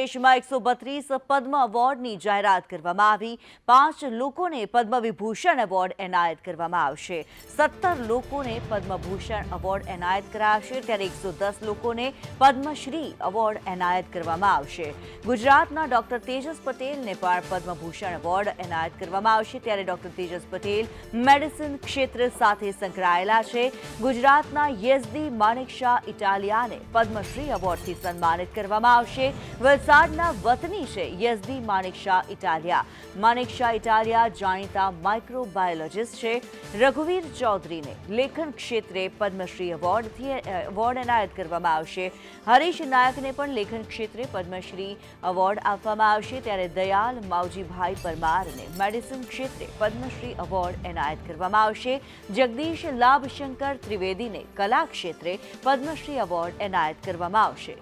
દેશમાં એકસો બત્રીસ પદ્મ એવોર્ડની જાહેરાત કરવામાં આવી. પાંચ લોકોને પદ્મવિભૂષણ એવોર્ડ એનાયત કરવામાં આવશે. સત્તર લોકોને પદ્મભૂષણ એવોર્ડ એનાયત કરાશે. ત્યારે એકસો દસ લોકોને પદ્મશ્રી એવોર્ડ એનાયત કરવામાં આવશે. ગુજરાતના ડોક્ટર તેજસ પટેલને પણ પદ્મભૂષણ એવોર્ડ એનાયત કરવામાં આવશે. ત્યારે ડોક્ટર તેજસ પટેલ મેડિસિન ક્ષેત્ર સાથે સંકળાયેલા છે. ગુજરાતના યેઝદી માણેક શાહ ઇટાલિયાને પદ્મશ્રી એવોર્ડથી સન્માનિત કરવામાં આવશે. વલસાડના વતની છે યઝદી માણેક શાહ ઇટાલિયા. માણેક શાહ ઇટાલિયા જાણીતા માઇક્રોબાયોલોજિસ્ટ છે રઘુવીર ચૌધરીને લેખન ક્ષેત્રે પદ્મશ્રી એવોર્ડથી એવોર્ડ એનાયત કરવામાં આવશે. હરીશ નાયકને પણ લેખન ક્ષેત્રે પદ્મશ્રી એવોર્ડ આપવામાં આવશે. ત્યારે દયાલ માવજીભાઈ પરમારને મેડિસિન ક્ષેત્રે પદ્મશ્રી એવોર્ડ એનાયત કરવામાં આવશે. જગદીશ લાભશંકર ત્રિવેદીને કલા ક્ષેત્રે પદ્મશ્રી એવોર્ડ એનાયત કરવામાં આવશે.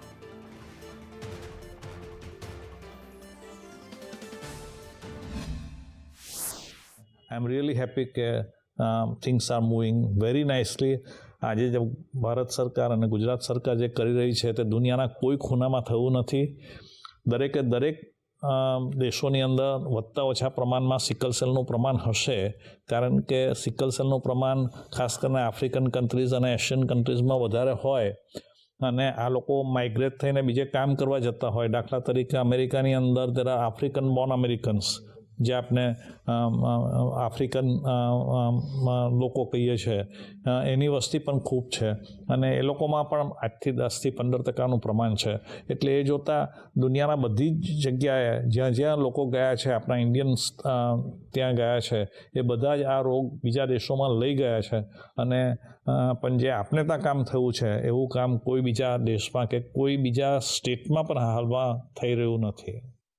I'm રિયલી હેપી કે things are moving very nicely આજે જે ભારત સરકાર અને ગુજરાત સરકાર જે કરી રહી છે તે દુનિયાના કોઈ ખૂણામાં થયું નથી. દરેકે દરેક દેશોની અંદર વધતા ઓછા પ્રમાણમાં સિકલ સેલનું પ્રમાણ હશે. કારણ કે સિકલ સેલનું પ્રમાણ ખાસ કરીને આફ્રિકન કન્ટ્રીઝ અને એશિયન કન્ટ્રીઝમાં વધારે હોય અને આ લોકો માઇગ્રેટ થઈને બીજે કામ કરવા જતા હોય. દાખલા તરીકે અમેરિકાની અંદર જરા આફ્રિકન બોર્ન અમેરિકન્સ જે આપણે આફ્રિકન લોકો કહીએ છીએ એની વસ્તી પણ ખૂબ છે. અને એ લોકોમાં પણ આઠથી દસથી પંદર ટકાનું પ્રમાણ છે. એટલે એ જોતાં દુનિયાના બધી જ જગ્યાએ જ્યાં જ્યાં લોકો ગયા છે, આપણા ઇન્ડિયન્સ ત્યાં ગયા છે, એ બધા જ આ રોગ બીજા દેશોમાં લઈ ગયા છે. અને પણ જે આપણે ત્યાં કામ થયું છે, એવું કામ કોઈ બીજા દેશમાં કે કોઈ બીજા સ્ટેટમાં પણ હાલમાં થઈ રહ્યું નથી.